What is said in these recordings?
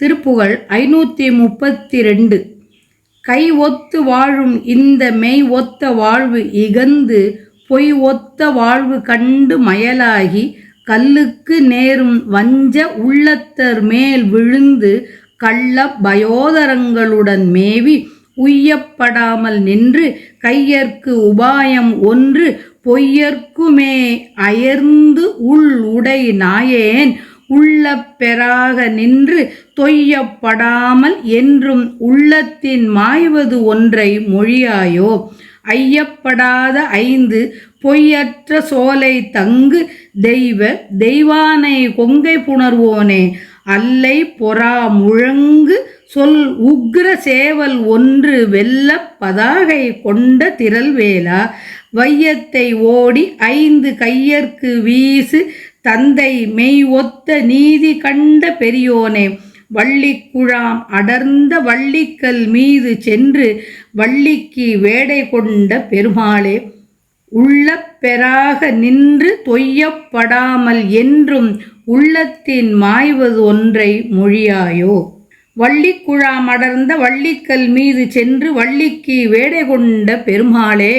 திருப்புகழ் ஐநூற்றி முப்பத்தி ரெண்டு கை ஒத்து வாழும் இந்த மெய் ஒத்த வாழ்வு இகந்து பொய் ஒத்த வாழ்வு கண்டு மயலாகி கல்லுக்கு நேரும் வஞ்ச உள்ளத்தர் மேல் விழுந்து கள்ள பயோதரங்களுடன் மேவி உய்யப்படாமல் நின்று கையற்கு உபாயம் ஒன்று பொய்யர்க்குமே அயர்ந்து உள் உடை நாயேன் உள்ள பெறாக நின்று தொய்யப்படாமல் என்றும் உள்ளத்தின் மாய்வது ஒன்றை மொழியாயோ? ஐயப்படாத ஐந்து பொய்யற்ற சோலை தங்கு தெய்வ தெய்வானை கொங்கை புணர்வோனே? அல்லை பொறா முழங்கு சொல் உக்ர சேவல் ஒன்று வெல்ல பதாகை கொண்ட திரள்வேலா? வையத்தை ஓடி ஐந்து கையற்கு வீசு தந்தை மெய் ஒத்த நீதி கண்ட பெரியோனே வள்ளிக்குழாம் அடர்ந்த வள்ளிக்கல் மீது சென்று வள்ளிக்கு வேடை கொண்ட பெருமாளே உள்ள பெறாக நின்று தொய்யப்படாமல் என்றும் உள்ளத்தின் மாய்வது ஒன்றை மொழியாயோ? வள்ளிக்குழாம் அடர்ந்த வள்ளிக்கல் மீது சென்று வள்ளிக்கு வேடை கொண்ட பெருமாளே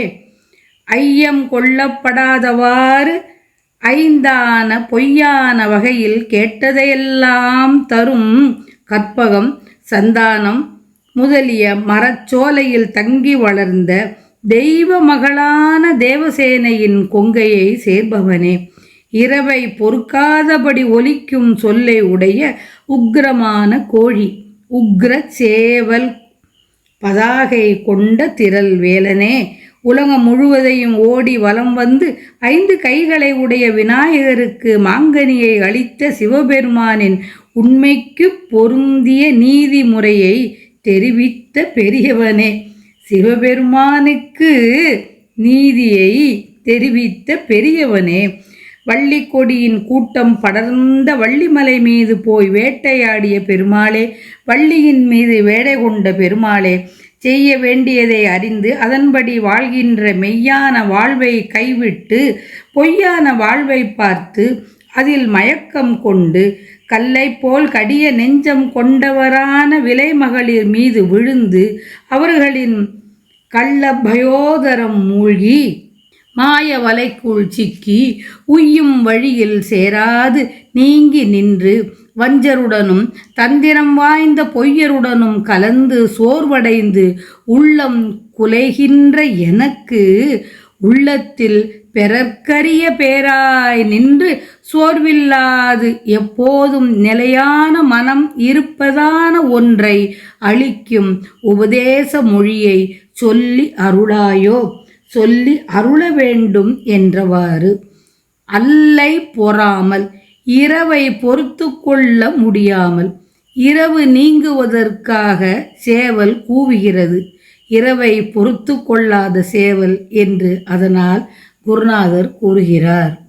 ஐயம் கொள்ளப்படாதவாறு ஐந்தான பொய்யான வகையில் கேட்டதையெல்லாம் தரும் கற்பகம் சந்தானம் முதலிய மரச்சோலையில் தங்கி வளர்ந்த தெய்வ மகளான தேவசேனையின் கொங்கையை சேர்பவனே. இரவை பொறுக்காதபடி ஒலிக்கும் சொல்லை உடைய உக்கிரமான கோழி உக்ர சேவல் பதாகை கொண்ட திரள் வேலனே. உலகம் முழுவதையும் ஓடி வலம் வந்து ஐந்து கைகளை உடைய விநாயகருக்கு மாங்கனியை அளித்த சிவபெருமானின் உண்மைக்கு பொருந்திய நீதிமுறையை தெரிவித்த பெரியவனே. சிவபெருமானுக்கு நீதியை தெரிவித்த பெரியவனே. வள்ளிக்கொடியின் கூட்டம் படர்ந்த வள்ளிமலை மீது போய் வேட்டையாடிய பெருமாளே வள்ளியின் மீது வேடை கொண்ட பெருமாளே செய்ய வேண்டியதை அறிந்து அதன்படி வாழ்கின்ற மெய்யான வாழ்வை கைவிட்டு பொய்யான வாழ்வை பார்த்து அதில் மயக்கம் கொண்டு கல்லை போல் கடிய நெஞ்சம் கொண்டவரான விலைமகளிர் மீது விழுந்து அவர்களின் கள்ள பயோதரம் மூழ்கி மாய வலைக்குள் சிக்கி உய்யும் வழியில் சேராது நீங்கி நின்று வஞ்சருடனும் தந்திரம் வாய்ந்த பொய்யருடனும் கலந்து சோர்வடைந்து உள்ளம் குலைகின்ற எனக்கு உள்ளத்தில் பெறற்கரிய பேராய் நின்று சோர்வில்லாது எப்போதும் நிலையான மனம் இருப்பதான ஒன்றை அளிக்கும் உபதேச மொழியை சொல்லி அருளாயோ? சொல்லி அருள வேண்டும் என்றவாறு. அல்லை பொறாமல் இரவை பொறுத்து கொள்ள முடியாமல் இரவு நீங்குவதற்காக சேவல் கூவுகிறது. இரவை பொறுத்து கொள்ளாத சேவல் என்று அதனால் குருநாதர் கூறுகிறார்.